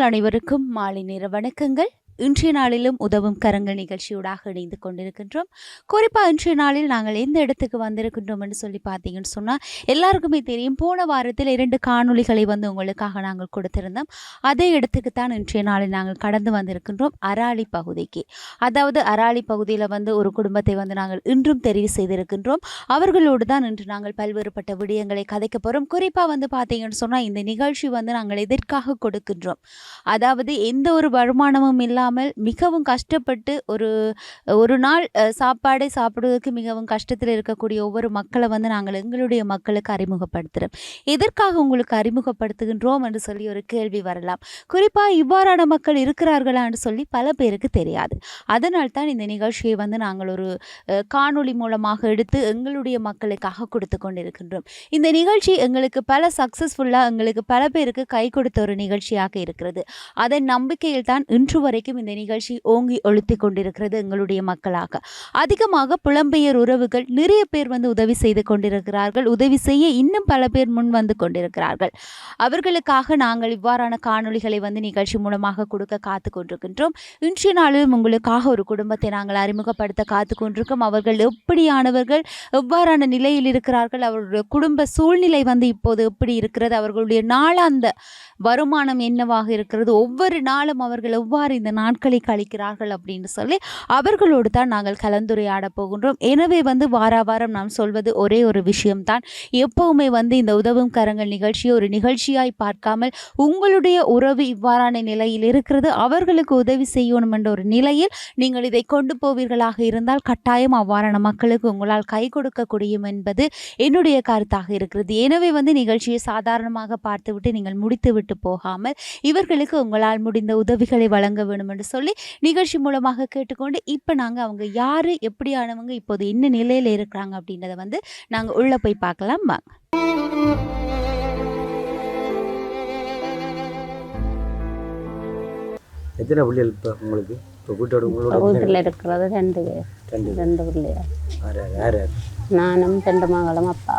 அனைவருக்கும் மாலை நேர வணக்கங்கள். இன்றைய நாளிலும் உதவும் கரங்கள் நிகழ்ச்சியூடாக இணைந்து கொண்டிருக்கின்றோம். குறிப்பாக இன்றைய நாளில் நாங்கள் எந்த இடத்துக்கு வந்திருக்கின்றோம் என்று சொல்லி பார்த்தீங்கன்னு சொன்னால் எல்லாருக்குமே தெரியும் போன வாரத்தில் இரண்டு காணொளிகளை வந்து உங்களுக்காக நாங்கள் கொடுத்திருந்தோம். அதே இடத்துக்கு தான் இன்றைய நாளில் நாங்கள் கடந்து வந்திருக்கின்றோம் அராளி பகுதிக்கு. அதாவது அராளி பகுதியில் வந்து ஒரு குடும்பத்தை வந்து நாங்கள் இன்றும் தெரிவு செய்திருக்கின்றோம். அவர்களோடு தான் இன்று நாங்கள் பல்வேறுபட்ட விடயங்களை கதைக்க போகிறோம் குறிப்பாக வந்து பார்த்தீங்கன்னு சொன்னால் இந்த நிகழ்ச்சி வந்து நாங்கள் எதற்காக கொடுக்கின்றோம்? அதாவது எந்த ஒரு வருமானமும் இல்லாமல் மிகவும் கஷ்டப்பட்டு ஒரு ஒரு நாள் சாப்பாடே சாப்பாடை சாப்பிடுவதற்கு மிகவும் கஷ்டத்தில் இருக்கக்கூடிய ஒவ்வொரு மக்களை வந்து நாங்கள் எங்களுடைய மக்களுக்கு அறிமுகப்படுத்துகிறோம் எதற்காக உங்களுக்கு அறிமுகப்படுத்துகின்றோம் என்று சொல்லி ஒரு கேள்வி வரலாம். குறிப்பாக இவ்வாறான மக்கள் இருக்கிறார்களா என்று சொல்லி பல பேருக்கு தெரியாது. அதனால் தான் இந்த நிகழ்ச்சியை வந்து நாங்கள் ஒரு காணொளி மூலமாக எடுத்து எங்களுடைய மக்களுக்காக கொடுத்து கொண்டிருக்கின்றோம். இந்த நிகழ்ச்சி எங்களுக்கு பல சக்ஸஸ்ஃபுல்லாக எங்களுக்கு பல பேருக்கு கை கொடுத்த ஒரு நிகழ்ச்சியாக இருக்கிறது. அதன் நம்பிக்கையில் தான் இன்று வரைக்கும் இந்த நிகழ்ச்சி ஓங்கி ஒழித்து கொண்டிருக்கிறது எங்களுடைய மக்களாக. அதிகமாக புலம்பெயர் உறவுகள் நிறைய பேர் வந்து உதவி செய்து கொண்டிருக்கிறார்கள். உதவி செய்ய இன்னும் பல பேர் முன் வந்து கொண்டிருக்கிறார்கள். அவர்களுக்காக நாங்கள் இவ்வாறான காணொளிகளை வந்து நிகழ்ச்சி மூலமாக கொடுக்க காத்து கொண்டிருக்கின்றோம். இன்றைய நாளிலும் உங்களுக்காக ஒரு குடும்பத்தை நாங்கள் அறிமுகப்படுத்த காத்து கொண்டிருக்கோம். அவர்கள் எப்படியானவர்கள் எவ்வாறான நிலையில் இருக்கிறார்கள் அவர்களுடைய குடும்ப சூழ்நிலை வந்து இப்போது எப்படி இருக்கிறது அவர்களுடைய நாளாந்த வருமானம் என்னவாக இருக்கிறது ஒவ்வொரு நாளும் அவர்கள் எவ்வாறு இந்த நாள் நாட்களை கழிக்கிறார்கள் அப்படின்னு சொல்லி அவர்களோடு தான் நாங்கள் கலந்துரையாட போகின்றோம். எனவே வந்து வார வாரம் நாம் சொல்வது ஒரே ஒரு விஷயம்தான். எப்போவுமே வந்து இந்த உதவும் கரங்கள் நிகழ்ச்சியை ஒரு நிகழ்ச்சியாய் பார்க்காமல் உங்களுடைய உறவு இவ்வாறான நிலையில் இருக்கிறது. அவர்களுக்கு உதவி செய்யணும் என்ற ஒரு நிலையில் நீங்கள் இதை கொண்டு போவீர்களாக இருந்தால் கட்டாயம் அவ்வாறான மக்களுக்கு உங்களால் கை கொடுக்க முடியும் என்பது என்னுடைய கருத்தாக இருக்கிறது. எனவே வந்து நிகழ்ச்சியை சாதாரணமாக பார்த்துவிட்டு நீங்கள் முடித்து விட்டு போகாமல் இவர்களுக்கு உங்களால் முடிந்த உதவிகளை வழங்க வேண்டும் என்று சொல்லி நிகழ்ச்சி மூலமாக கேட்டுக்கொண்டு இப்போ நாங்கள் அவங்க யார் எப்படியானவங்க இப்போது என்ன நிலையில் இருக்கிறாங்க அப்படின்றத வந்து நாங்கள் உள்ளே போய் பார்க்கலாம். வாங்க. எத்தனை பிள்ளைகள் இப்போ உங்களுக்கு? இப்போ வீட்டோட உங்களோட வீட்டில் இருக்கிறது ரெண்டு பேர். ரெண்டு. ரெண்டு யார் நானும் ரெண்டு மகளும் அப்பா.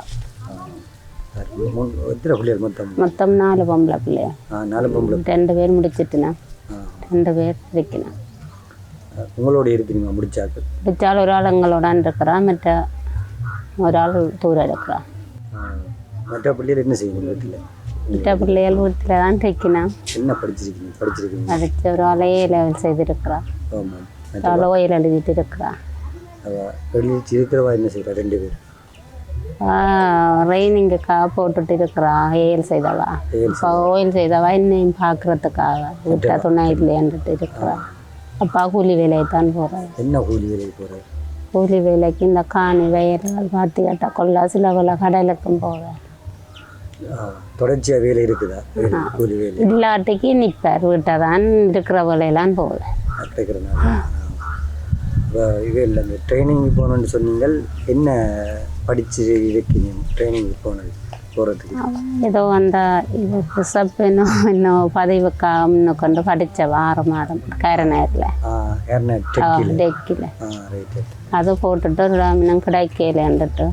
எத்தனை பிள்ளைகள் மொத்தம்? மொத்தம் நாலு பொம்பளை பிள்ளையார் ஆ நாலு பொம்பளை ரெண்டு பேர் முடிச்சிட்டுனா. ரெண்டு பேர் இருக்கணும். உங்களோட இருக்கிறீங்க முடிச்சாக்கு முடிச்சால் ஒரு ஆள் எங்களோட இருக்கிறான் மற்ற ஒரு ஆள் தூரம் இருக்கிறான். மற்ற பிள்ளைகள் என்ன செய்யணும் வீட்டில்? மற்ற பிள்ளைகள் வீட்டில் தான் தைக்கணும் என்ன படிச்சிருக்கீங்க? படிச்சிருக்கீங்க. படித்த ஒரு ஆளே லெவல் செய்திருக்கிறான். ஆமாம் ஓயில் எழுதிட்டு இருக்கிறான். வெளியிச்சு இருக்கிறவா என்ன செய்கிறா ரெண்டு பேர் ரெய்னிங்குக்காக போட்டுட்டு இருக்கிறான் ஏல் செய்தவா? இப்போ ஓயில் செய்தவா? இன்னும் பார்க்குறதுக்காக விட்டா துணை இல்லையான்ட்டு இருக்கிறான் அப்பா கூலி வேலையை தான் போகிறார் என்ன கூலி வேலைக்கு போகிறார் கூலி வேலைக்கு இந்த காணி வயல்கள் பார்த்து கேட்டால் கொள்ள சில கொள்ள கடலுக்கும் போவார் தொடர்ச்சியாக வேலை இருக்குதா? கூலி வேலை இல்லாட்டிக்கு நிற்பார் வீட்டை தான் இருக்கிற வேலையெல்லாம் போவார் அப்படிங்கிறனால இப்போ இது இல்லை இந்த ட்ரைனிங் போகணுன்னு சொன்னீங்கள். என்ன படிச்சு இருக்கீங்க ட்ரைனிங் போனது போகிறதுக்கு ஏதோ அந்த இது ரிசப் இன்னும் இன்னும் பதவிக்காம்னு கொண்டு படித்த ஆறு மாதம் கரநேரில் டெக்கில் அது போட்டுட்டு இன்னும் கிடைக்கலன்ட்டு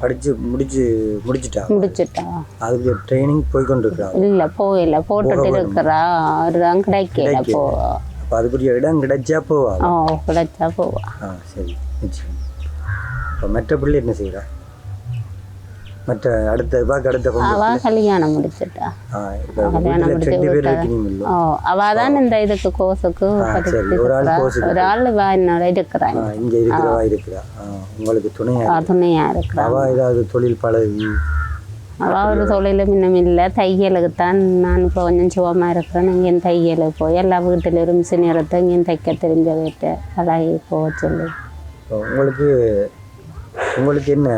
படித்து முடிச்சு முடிச்சிட்டா? முடிச்சுட்டா. அதுக்கு ட்ரைனிங் போய் கொண்டு இருக்கிறா இல்லை போகல. போட்டுட்டு இருக்கிறா. தான் கிடைக்கல. போ அப்போ அதுக்குரிய இடம் கிடைச்சா போவா ஓ கிடைச்சா போவா ஆ சரி நிச்சயம் இப்போ மற்ற பிள்ளை என்ன செய்கிறா மற்ற அடுத்த இவாக்கு அடுத்த அவ கல்யாணம் முடிச்சிட்டா ஆ இல்லை ஓ அவ தான் இந்த இதுக்கு சரி ஒரு ஆள் கோர்ஸுக்கு ஒரு ஆள் வா என்னோட இருக்கிறாங்க ஆ இங்கே இருக்கிறவா இருக்கிறா ஆ உங்களுக்கு துணையா துணையா இருக்கிறா அவ ஏதாவது தொழில் பழகி அவ ஒரு தொழிலும் இன்னும் இல்லை. தையலுக்கு தான் நான் இப்போ கொஞ்சம் சுகமாக இருக்கிறேன். இங்கேயும் தையலுக்கு போய் எல்லா வீட்டில் ஒரு மிஷின் எடுத்து இங்கேயும் தைக்க தெரிஞ்ச வீட்டை பழகி போக சொல்லி உங்களுக்கு உங்களுக்கு என்ன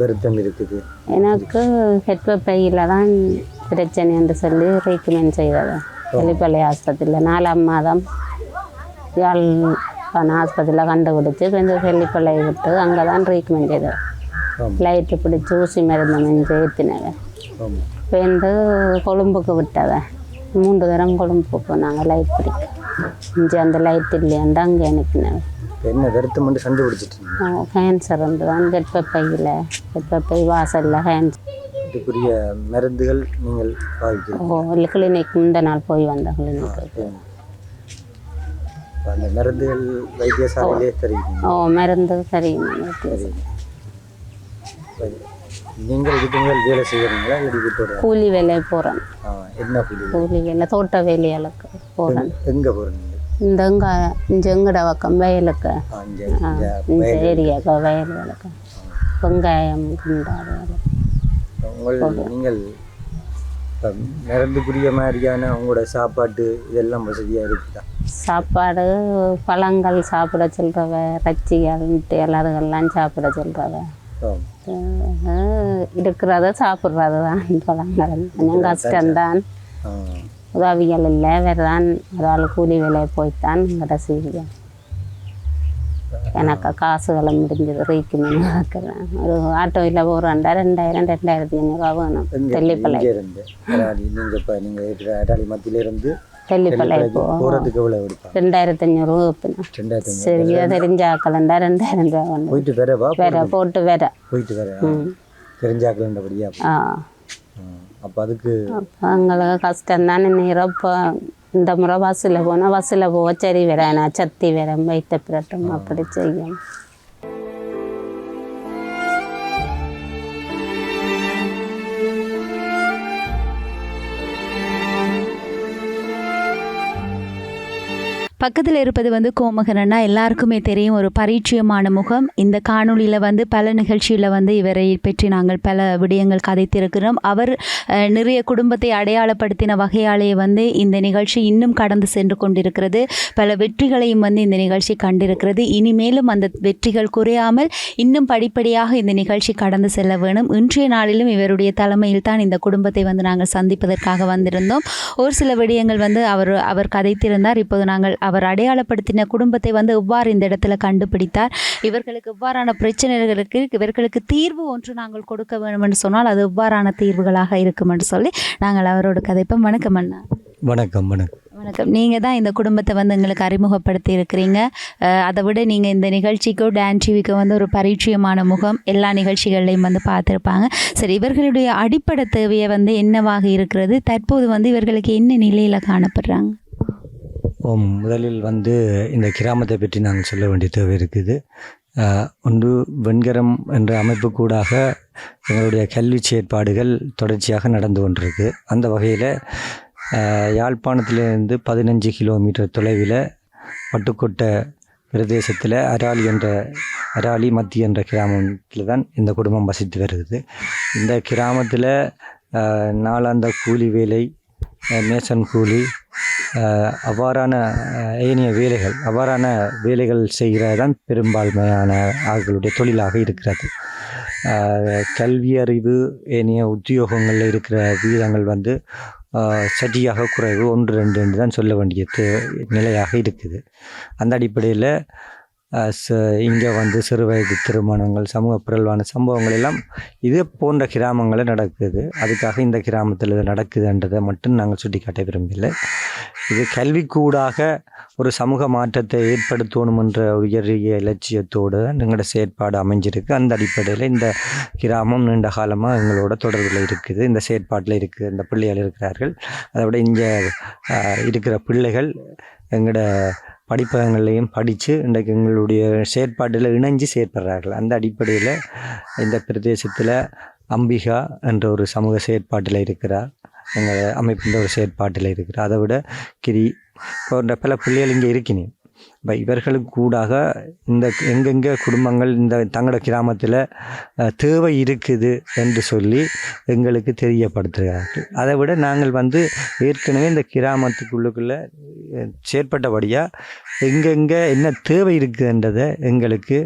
வருத்தம் இருக்குது? எனக்கு ஹெட்வப்பையில் தான் பிரச்சனை என்று சொல்லி ட்ரீட்மெண்ட் செய்தது. வெளிப்பள்ளி ஆஸ்பத்திரியில் நாலாம் மாதம் யாழ்ப்பாண ஆஸ்பத்திரியில் கண்டுபிடிச்சி கொஞ்சம் வெள்ளிப்பள்ளை விட்டு அங்கே தான் ட்ரீட்மெண்ட் செய்தது. லைட்டு பிடிச்சி ஊசி மருந்து மஞ்சள் ஏற்றினவன் ஆமாம் பேருந்து கொழும்புக்கு விட்டவன். மூன்று தரம் கொழும்புக்கு நாங்கள் லைட் பிடிக்க. இங்கே அந்த லைட் இல்லையாண்டு அங்கே அனுப்பினவன். இப்போ என்ன வருத்தம் வந்து கண்டுபிடிச்சிட்டீங்க கேன்சர் வந்து தான் கெட்பப்பையில் கெட்பப்பை வாசலில் கேன்சர் அதுக்குரிய மருந்துகள் நீங்கள் ஓ இல்லை கிளினிக் இந்த நாள் போய் வந்த கிளினிக்கு இப்ப அந்த மருந்துகள் வைத்தியசாலையிலே தெரியும் ஓ மருந்து இப்ப நீங்கள் இதுக்கு முதல் வேலை செய்கிறீங்களா? இல்லை வீட்டோட கூலி வேலை போகிறேன் என்ன புள்ளி கூலி வேலை தோட்ட வேலைகளுக்கு போகிறேன் எங்கே போகிறீங்க இந்த இங்கே இங்கே எங்கட பக்கம்? வயலுக்கு. இந்த ஏரியாவுக்கு வயல்களுக்கு வெங்காயம் நீங்கள் இப்ப மருந்துக்குரிய மாதிரியான உங்களோட சாப்பாட்டு இதெல்லாம் வசதியாக இருக்குதா? சாப்பாடு பழங்கள் சாப்பிட சொல்கிறவ ரச்சிகள் எல்லாருகெல்லாம் சாப்பிட சொல்கிறவ. இருக்கிறத சாப்பிட்றது தான். பழங்கள் கொஞ்சம் கஷ்டம்தான். உதவிகள் இல்லை வேறு தான் ஒரு ஆள் கூலி வேலையை போய்த்தான் செய்வேன் எனக்கு காசுகளை முடிஞ்சது ரீக்கு இருக்கிறேன் ஒரு ஆட்டோவில் போகிறேன்டா ரெண்டாயிரம் ரெண்டாயிரத்தி ஐநூறுரூவா வேணும். எங்க போ போகிறதுக்கு எவ்வளோ எடுப்பாங்க ரெண்டாயிரத்தி வைப்பினேன் ரெண்டாயிரத்தி ஐநூறு. சரியா தெரிஞ்ச ஆக்கலண்டா ரெண்டாயிரம் ரூபா ஒன்று போயிட்டு வரவா வேற போட்டு வேற. போயிட்டு வர தெரிஞ்சாக்கலன்றபடியா ஆ அப்போ அதுக்கு எங்களுக்கு இப்போ இந்த முறை பஸ்ஸில் போனால் பஸ்ஸில் போக சரி வரேன் சத்தி வரேன் வைத்த பிரட்டும் அப்படி செய்யும் பக்கத்தில் இருப்பது வந்து கோமகரன்னா எல்லாருக்குமே தெரியும் ஒரு பரிச்சயமான முகம். இந்த காணொளியில் வந்து பல நிகழ்ச்சியில் வந்து இவரை பற்றி நாங்கள் பல விடயங்கள் கதைத்திருக்கிறோம். அவர் நிறைய குடும்பத்தை அடையாளப்படுத்தின வகையாலே வந்து இந்த நிகழ்ச்சி இன்னும் கடந்து சென்று கொண்டிருக்கிறது. பல வெற்றிகளையும் வந்து இந்த நிகழ்ச்சி கண்டிருக்கிறது. இனிமேலும் அந்த வெற்றிகள் குறையாமல் இன்னும் படிப்படியாக இந்த நிகழ்ச்சி கடந்து செல்ல வேணும். இன்றைய நாளிலும் இவருடைய தலைமையில் தான் இந்த குடும்பத்தை வந்து நாங்கள் சந்திப்பதற்காக வந்திருந்தோம். ஒரு சில விடயங்கள் வந்து அவர் அவர் கதைத்திருந்தார். இப்போது நாங்கள் அவர் அடையாளப்படுத்தின குடும்பத்தை வந்து எவ்வாறு இந்த இடத்துல கண்டுபிடித்தார்? இவர்களுக்கு எவ்வாறான பிரச்சனைகளுக்கு இவர்களுக்கு தீர்வு ஒன்று நாங்கள் கொடுக்க வேண்டும் என்று சொன்னால் அது எவ்வாறான தீர்வுகளாக இருக்கும் என்று சொல்லி நாங்கள் அவரோட கதைப்போம். வணக்கம் அண்ணா. வணக்கம் வணக்கம். வணக்கம். நீங்கள் தான் இந்த குடும்பத்தை வந்து எங்களுக்கு அறிமுகப்படுத்தி இருக்கிறீங்க. அதை விட நீங்கள் இந்த நிகழ்ச்சிக்கோ டான் டிவிக்கோ வந்து ஒரு பரிச்சயமான முகம் எல்லா நிகழ்ச்சிகள்லையும் வந்து பார்த்துருப்பாங்க. சரி இவர்களுடைய அடிப்படை தேவையை வந்து என்னவாக இருக்கிறது? தற்போது வந்து இவர்களுக்கு என்ன நிலையில் காணப்படுறாங்க? முதலில் வந்து இந்த கிராமத்தை பற்றி நாங்கள் சொல்ல வேண்டிய தேவை இருக்குது. ஒன்று வெண்கரம் என்ற அமைப்பு கூடாக எங்களுடைய கல்வி செயற்பாடுகள் தொடர்ச்சியாக நடந்து கொண்டிருக்கு. அந்த வகையில் யாழ்ப்பாணத்திலிருந்து பதினஞ்சு கிலோமீட்டர் தொலைவில் பட்டுக்கோட்டை பிரதேசத்தில் அராலி என்ற அராலி மத்தி என்ற கிராமத்தில் தான் இந்த குடும்பம் வசித்து வருகிறது. இந்த கிராமத்தில் நாளாந்த கூலி வேலை மேசன் கூலி அவ்வாறான ஏனைய வேலைகள் அவ்வாறான வேலைகள் செய்கிறது தான் பெரும்பான்மையான ஆட்களுடைய தொழிலாக இருக்கிறது. கல்வி அறிவு ஏனைய உத்தியோகங்களில் இருக்கிற வீதங்கள் வந்து சரியாக குறைவு ஒன்று ரெண்டு என்று தான் சொல்ல வேண்டிய தே- நிலையாக இருக்குது. அந்த அடிப்படையில் Uh, இங்கே வந்து சிறு வயது திருமணங்கள் சமூக பிறழ்வான சம்பவங்கள் எல்லாம் இது போன்ற கிராமங்களில் நடக்குது. அதுக்காக இந்த கிராமத்தில் இது நடக்குதுன்றதை மட்டும் நாங்கள் சுட்டி காட்ட விரும்பலை இது கல்விக்கூடாக ஒரு சமூக மாற்றத்தை ஏற்படுத்தணும் என்ற உயரிய இலட்சியத்தோடு எங்களோட செயற்பாடு அமைஞ்சிருக்கு. அந்த அடிப்படையில் இந்த கிராமம் நீண்ட காலமாக எங்களோட தொடர்பில் இருக்குது. இந்த செயற்பாட்டில் இருக்குது இந்த பிள்ளைகள் இருக்கிறார்கள். அதை விட இங்கே uh, இருக்கிற பிள்ளைகள் எங்களோட படிப்பகங்களையும் படித்து இன்றைக்கு எங்களுடைய செயற்பாட்டில் இணைஞ்சு செயற்படுறார்கள். அந்த அடிப்படையில் இந்த பிரதேசத்தில் அம்பிகா என்ற ஒரு சமூக செயற்பாட்டில் இருக்கிறார். எங்கள் அமைப்பின் ஒரு செயற்பாட்டில் இருக்கிறார். அதை விட கிரி போன்ற பல பிள்ளைகள் இங்கே இருக்கினேன். இவர்களுக்கு கூடாக இந்த எங்கெங்கே குடும்பங்கள் இந்த தங்களோட கிராமத்தில் தேவை இருக்குது என்று சொல்லி எங்களுக்கு தெரியப்படுத்துகிறார்கள். அதை விட நாங்கள் வந்து ஏற்கனவே இந்த கிராமத்துக்குள்ளுக்குள்ளே செயற்பட்டபடியாக எங்கெங்கே என்ன தேவை இருக்குதுன்றதை எங்களுக்கு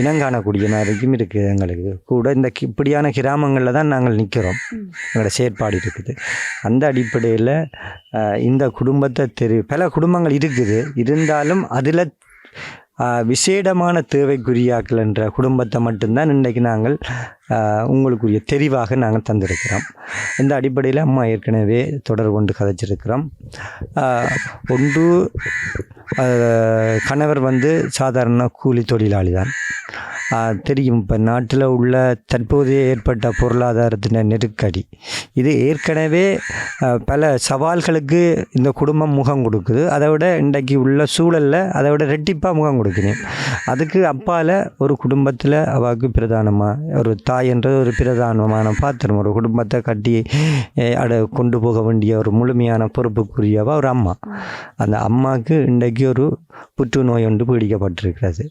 இனங்காணக்கூடிய மாதிரிக்கும் இருக்குது எங்களுக்கு. கூட இந்த இப்படியான கிராமங்களில் தான் நாங்கள் நிற்கிறோம் எங்களோட செயற்பாடு இருக்குது. அந்த அடிப்படையில் இந்த குடும்பத்தை தெரி பல குடும்பங்கள் இருக்குது. இருந்தாலும் அதில் விசேடமான தேவைக்குரியாக்கள் என்ற குடும்பத்தை மட்டும்தான் இன்றைக்கு நாங்கள் உங்களுக்குரிய தெரிவாக நாங்கள் தந்திருக்கிறோம். இந்த அடிப்படையில் அம்மா ஏற்கனவே தொடர் கொண்டு கதைச்சிருக்கிறோம். ஒன்று கணவர் வந்து சாதாரண கூலி தொழிலாளி தான் தெரியும் இப்போ நாட்டில் உள்ள தற்போதைய ஏற்பட்ட பொருளாதாரத்தின நெருக்கடி. இது ஏற்கனவே பல சவால்களுக்கு இந்த குடும்பம் முகம் கொடுக்குது. அதை விட இன்றைக்கு உள்ள சூழலில் அதை விட ரெட்டிப்பாக முகம் கொடுக்குது அதுக்கு அப்பால் ஒரு குடும்பத்தில் அவாவுக்கு பிரதானமாக ஒரு தாய் என்ற ஒரு பிரதானமான பாத்திரம் ஒரு குடும்பத்தை கட்டி அஹ், அட கொண்டு போக வேண்டிய ஒரு முழுமையான பொறுப்புக்குரியவா ஒரு அம்மா. அந்த அம்மாவுக்கு இன்றைக்கு ஒரு புற்றுநோய் ஒன்று பீடிக்கப்பட்டிருக்கிறது.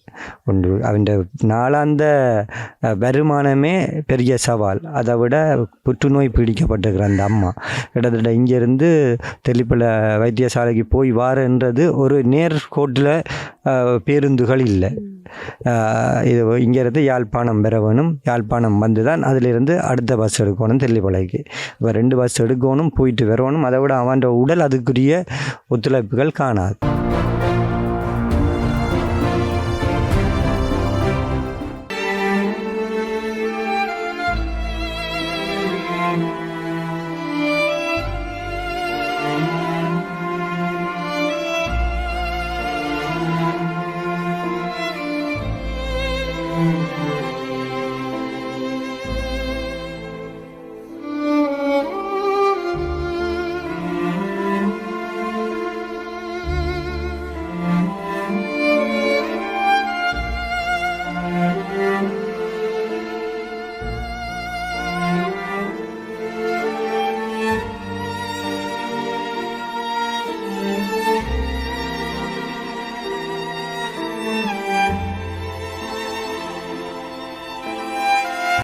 ஒன்று அவன் நாளாந்த வருமானமே பெரிய சவால். அதை விட புற்றுநோய் பீடிக்கப்பட்டிருக்கிற அந்த அம்மா. கிட்டத்தட்ட இங்கேருந்து தெளிப்பில் வைத்தியசாலைக்கு போய் வாரன்றது ஒரு நேர் கோட்டில் பேருந்துகள் இல்லை. இது இங்கேருந்து யாழ்ப்பாணம் பெறவனும் யாழ்ப்பாணம் வந்து தான் அதிலிருந்து அடுத்த பஸ் எடுக்கணும் தெல்லிப்பளைக்கு. இப்போ ரெண்டு பஸ் எடுக்கணும் போயிட்டு வரணும். அதை விட அவன் உடல் அதுக்குரிய ஒத்துழைப்புகள் காணாது.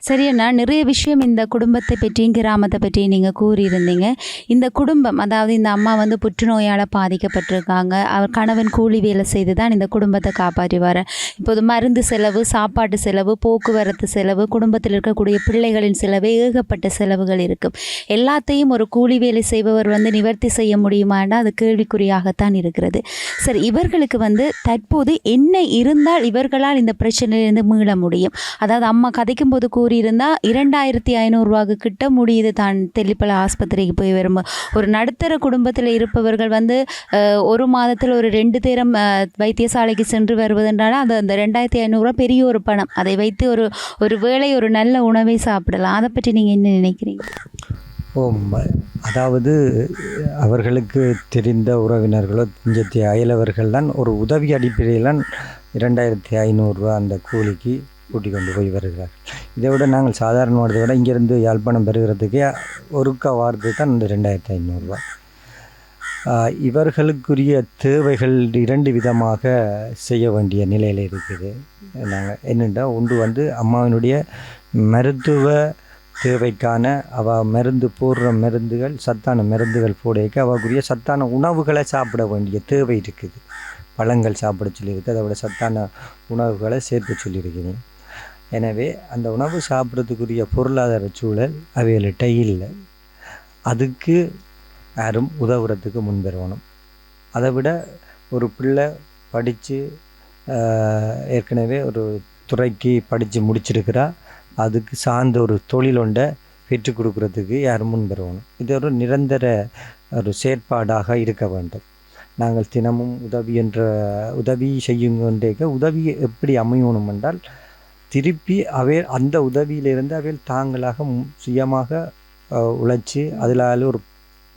சரியண்ணா நிறைய விஷயம் இந்த குடும்பத்தை பற்றியும் கிராமத்தை பற்றியும் நீங்கள் கூறியிருந்தீங்க. இந்த குடும்பம் அதாவது இந்த அம்மா வந்து புற்றுநோயால் பாதிக்கப்பட்டிருக்காங்க. அவர் கணவன் கூலி வேலை செய்து தான் இந்த குடும்பத்தை காப்பாற்றி இப்போது மருந்து செலவு சாப்பாட்டு செலவு போக்குவரத்து செலவு குடும்பத்தில் இருக்கக்கூடிய பிள்ளைகளின் செலவு ஏகப்பட்ட செலவுகள் இருக்கும் எல்லாத்தையும் ஒரு கூலி வேலை செய்பவர் வந்து நிவர்த்தி செய்ய முடியுமான்னா அது கேள்விக்குறியாகத்தான் இருக்கிறது. சரி இவர்களுக்கு வந்து தற்போது என்ன இருந்தால் இவர்களால் இந்த பிரச்சனையிலிருந்து மீள முடியும். அதாவது அம்மா கதைக்கும் போது கூறியிருந்தா இரண்டாயிரத்தி ஐநூறுரூவாக்கு கிட்ட முடியுது தான் தெல்லிப்பல ஆஸ்பத்திரிக்கு போய் வரும்போது ஒரு நடுத்தர குடும்பத்தில் இருப்பவர்கள் வந்து ஒரு மாதத்தில் ஒரு ரெண்டு தேரம் வைத்தியசாலைக்கு சென்று வருவதென்றால் அது அந்த ரெண்டாயிரத்தி ஐநூறுரூவா பெரிய ஒரு பணம். அதை வைத்து ஒரு ஒரு வேளை ஒரு நல்ல உணவை சாப்பிடலாம். அதை பற்றி நீங்கள் என்ன நினைக்கிறீங்க? ஓ அதாவது அவர்களுக்கு தெரிந்த உறவினர்களோ இஞ்சத்திய அயலவர்கள் தான் ஒரு உதவி அடிப்படையில் இரண்டாயிரத்தி ஐநூறுரூவா அந்த கூலிக்கு கூட்டி கொண்டு போய் வருகிறார். இதை விட நாங்கள் சாதாரணமானதை விட இங்கேருந்து யாழ்ப்பாணம் பெறுகிறதுக்கே ஒருக்க வாரத்து தான் இந்த ரெண்டாயிரத்தி ஐநூறுரூவா இவர்களுக்குரிய தேவைகள் இரண்டு விதமாக செய்ய வேண்டிய நிலையில் இருக்குது. நாங்கள் என்னென்றால் ஒன்று வந்து அம்மாவினுடைய மருத்துவ தேவைக்கான அவ மருந்து போடுற மருந்துகள் சத்தான மருந்துகள் போடைக்க அவக்குரிய சத்தான உணவுகளை சாப்பிட வேண்டிய தேவை இருக்குது. பழங்கள் சாப்பிட சொல்லியிருக்கு அதை விட சத்தான உணவுகளை சேர்க்க சொல்லியிருக்கிறேன். எனவே அந்த உணவு சாப்பிட்றதுக்குரிய பொருளாதார சூழல் அவைகளிட்ட இல்லை. அதுக்கு யாரும் உதவுறதுக்கு முன்வரணும். அதை விட ஒரு பிள்ளை படித்து ஏற்கனவே ஒரு துறைக்கு படித்து முடிச்சிருக்கிறா அதுக்கு சார்ந்த ஒரு தொழில் ஒன்றை பெற்றுக் கொடுக்குறதுக்கு யாரும் முன்வரணும். இது ஒரு நிரந்தர ஒரு செயற்பாடாக இருக்க வேண்டும். நாங்கள் தினமும் உதவி என்ற உதவி செய்யுங்கன்றேக்க உதவி எப்படி அமையணும் என்றால் திருப்பி அவை அந்த உதவியிலிருந்து அவையில் தாங்களாக சுயமாக உழைச்சி அதில் ஒரு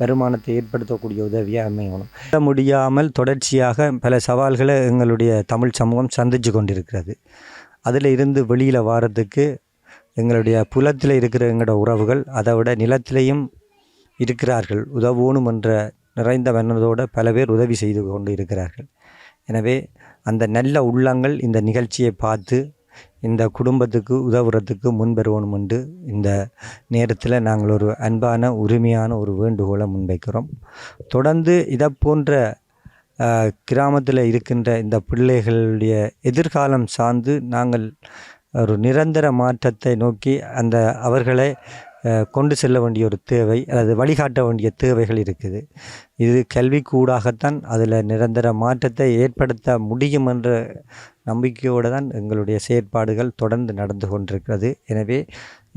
வருமானத்தை ஏற்படுத்தக்கூடிய உதவியாக அமையணும். முடியாமல் தொடர்ச்சியாக பல சவால்களை எங்களுடைய தமிழ் சமூகம் சந்திச்சு கொண்டிருக்கிறது. அதில் இருந்து வெளியில் வாரத்துக்கு எங்களுடைய புலத்தில் இருக்கிற எங்களோட உறவுகள் அதை விட நிலத்திலையும் இருக்கிறார்கள். உதவோணும் என்ற நிறைந்த வண்ணதோடு பல பேர் உதவி செய்து கொண்டு இருக்கிறார்கள். எனவே அந்த நல்ல உள்ளங்கள் இந்த நிகழ்ச்சியை பார்த்து இந்த குடும்பத்துக்கு உதவுறதுக்கு முன்வருவோம் என்று இந்த நேரத்தில் நாங்கள் ஒரு அன்பான உரிமையான ஒரு வேண்டுகோளை முன்வைக்கிறோம். தொடர்ந்து இதை போன்ற கிராமத்தில் இருக்கின்ற இந்த பிள்ளைகளுடைய எதிர்காலம் சார்ந்து நாங்கள் ஒரு நிரந்தர மாற்றத்தை நோக்கி அந்த அவர்களை கொண்டு செல்ல வேண்டிய ஒரு தேவை அல்லது வழிகாட்ட வேண்டிய தேவைகள் இருக்குது. இது கல்விக்கூடாகத்தான் அதில் நிரந்தர மாற்றத்தை ஏற்படுத்த முடியும் என்ற நம்பிக்கையோடு தான் எங்களுடைய செயற்பாடுகள் தொடர்ந்து நடந்து கொண்டிருக்கிறது. எனவே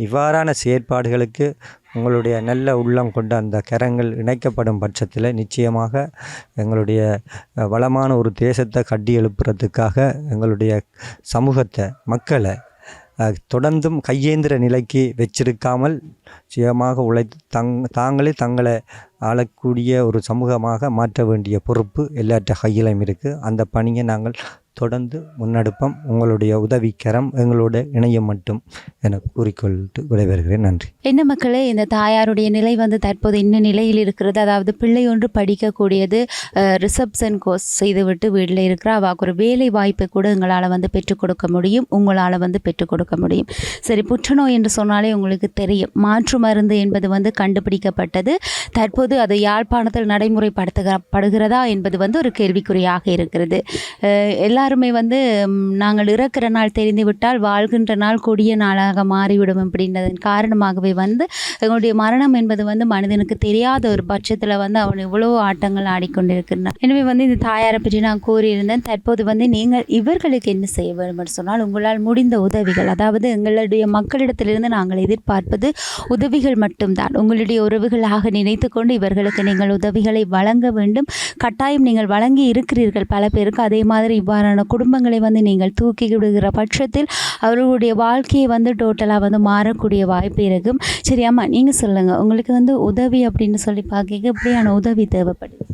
இவ்வாறான செயற்பாடுகளுக்கு உங்களுடைய நல்ல உள்ளம் கொண்ட அந்த கரங்கள் இணைக்கப்படும் பட்சத்தில் நிச்சயமாக எங்களுடைய வளமான ஒரு தேசத்தை கட்டி எழுப்புறதுக்காக எங்களுடைய சமூகத்தை மக்களை தொடர்ந்தும் கையேந்திர நிலைக்கு வச்சிருக்காமல் சுயமாக உழைத்து தங் தாங்களே தங்களை ஆளக்கூடிய ஒரு சமூகமாக மாற்ற வேண்டிய பொறுப்பு எல்லாற்ற கையிலும் இருக்குது அந்த பணியை நாங்கள் தொடர்ந்து முன்னெடுப்போம். உங்களுடைய உதவிக்கரம் எங்களோட இணையம் மட்டும் என கூறிக்கொள்ட்டு விடைபெறுகிறேன். நன்றி. என்ன மக்களே இந்த தாயாருடைய நிலை வந்து தற்போது என்ன நிலையில் இருக்கிறது? அதாவது பிள்ளை ஒன்று படிக்கக்கூடியது ரிசப்ஷன் கோர்ஸ் செய்துவிட்டு வீட்டில் இருக்கிற அவாக்கு ஒரு வேலை வாய்ப்பை கூட எங்களால் வந்து பெற்றுக் கொடுக்க முடியும். உங்களால் வந்து பெற்றுக் கொடுக்க முடியும். சரி புற்றுநோய் என்று சொன்னாலே உங்களுக்கு தெரியும். மாற்று மருந்து என்பது வந்து கண்டுபிடிக்கப்பட்டது. தற்போது அது யாழ்ப்பாணத்தில் நடைமுறைப்படுத்துகிறப்படுகிறதா என்பது வந்து ஒரு கேள்விக்குறியாக இருக்கிறது. எல்லா எல்லாருமே வந்து நாங்கள் இறக்கிற நாள் தெரிந்துவிட்டால் வாழ்கின்ற நாள் கொடிய நாளாக மாறிவிடும் அப்படின்றதன் காரணமாகவே வந்து எங்களுடைய மரணம் என்பது வந்து மனிதனுக்கு தெரியாத ஒரு பட்சத்தில் வந்து அவன் எவ்வளோ ஆட்டங்கள் ஆடிக்கொண்டிருக்கிறான் எனவே வந்து இந்த தாயாரை பற்றி நான் கூறியிருந்தேன். தற்போது வந்து நீங்கள் இவர்களுக்கு என்ன செய்ய வேண்டும் என்று சொன்னால் உங்களால் முடிந்த உதவிகள் அதாவது எங்களுடைய மக்களிடத்திலிருந்து நாங்கள் எதிர்பார்ப்பது உதவிகள் மட்டும்தான். உங்களுடைய உறவுகளாக நினைத்து கொண்டு இவர்களுக்கு நீங்கள் உதவிகளை வழங்க வேண்டும். கட்டாயம் நீங்கள் வழங்கி இருக்கிறீர்கள் பல பேருக்கு. அதே மாதிரி இவ்வாறு இவ்வாறான குடும்பங்களை வந்து நீங்கள் தூக்கி விடுகிற பட்சத்தில் அவர்களுடைய வாழ்க்கையை வந்து டோட்டலாக வந்து மாறக்கூடிய வாய்ப்பு இருக்கும். சரி அம்மா நீங்கள் சொல்லுங்கள் உங்களுக்கு வந்து உதவி அப்படின்னு சொல்லி பார்க்க எப்படியான உதவி தேவைப்படுது?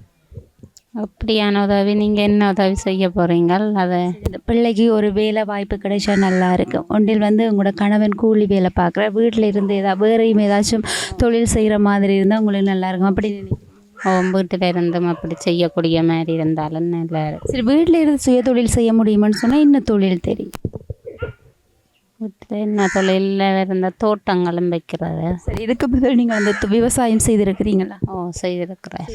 அப்படியான உதவி நீங்கள் என்ன உதவி செய்ய போகிறீங்கள் அதை இந்த பிள்ளைக்கு ஒரு வேலை வாய்ப்பு கிடைச்சா நல்லா இருக்கும். ஒன்றில் வந்து உங்களோட கணவன் கூலி வேலை பார்க்குற வீட்டில் இருந்து ஏதாவது வேறையும் ஏதாச்சும் தொழில் செய்கிற மாதிரி இருந்தால் உங்களுக்கு நல்லா இருக்கும். அப்படி வீட்டில் இருந்தும் அப்படி செய்யக்கூடிய மாதிரி இருந்தாலும் நல்லா சரி வீட்டில் இருந்து சுய தொழில் செய்ய முடியுமான்னு சொன்னால் இன்னும் தொழில் தெரியும்? வீட்டில் என்ன தொழிலில் இருந்த தோட்டங்களும் வைக்கிறது. சரி இதுக்கு பதில் நீங்கள் வந்து விவசாயம் செய்திருக்கிறீங்களா? ஓ செய்திருக்கிறேன்.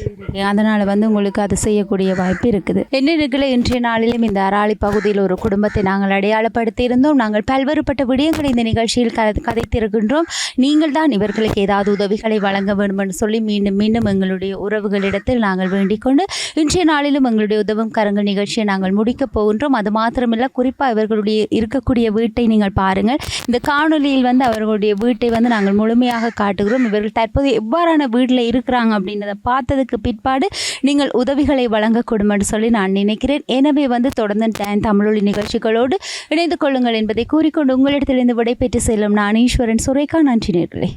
அதனால் வந்து உங்களுக்கு அது செய்யக்கூடிய வாய்ப்பு இருக்குது. என்ன இருக்குல்ல இன்றைய நாளிலும் இந்த அராளி பகுதியில் ஒரு குடும்பத்தை நாங்கள் அடையாளப்படுத்தி இருந்தோம் நாங்கள் பல்வேறுபட்ட விடயங்களை இந்த நிகழ்ச்சியில் கதை கதைத்திருக்கின்றோம். நீங்கள் தான் இவர்களுக்கு ஏதாவது உதவிகளை வழங்க வேண்டும் என்று சொல்லி மீண்டும் மீண்டும் எங்களுடைய உறவுகளிடத்தில் நாங்கள் வேண்டிக் கொண்டு இன்றைய நாளிலும் எங்களுடைய உதவும் கரங்கள் நிகழ்ச்சியை நாங்கள் முடிக்கப் போகின்றோம். அது மாத்திரமில்ல குறிப்பாக இவர்களுடைய இருக்கக்கூடிய வீட்டை நீங்கள் பாருங்கள். இந்த காணொலியில் வந்து அவர்களுடைய வீட்டை வந்து நாங்கள் முழுமையாக காட்டுகிறோம். இவர்கள் தற்போது எவ்வாறான வீட்டில் இருக்கிறாங்க அப்படின்றத பார்த்ததுக்கு பிற்பாடு நீங்கள் உதவிகளை வழங்கக்கூடும் என்று சொல்லி நான் நினைக்கிறேன். எனவே வந்து தொடர்ந்து டான் தமிழொலி நிகழ்ச்சிகளோடு இணைந்து கொள்ளுங்கள் என்பதை கூறிக்கொண்டு உங்களிடத்திலிருந்து விடைபெற்று செல்லும் நான் ஈஸ்வரன். சுரேகா நன்றி நேர்களே.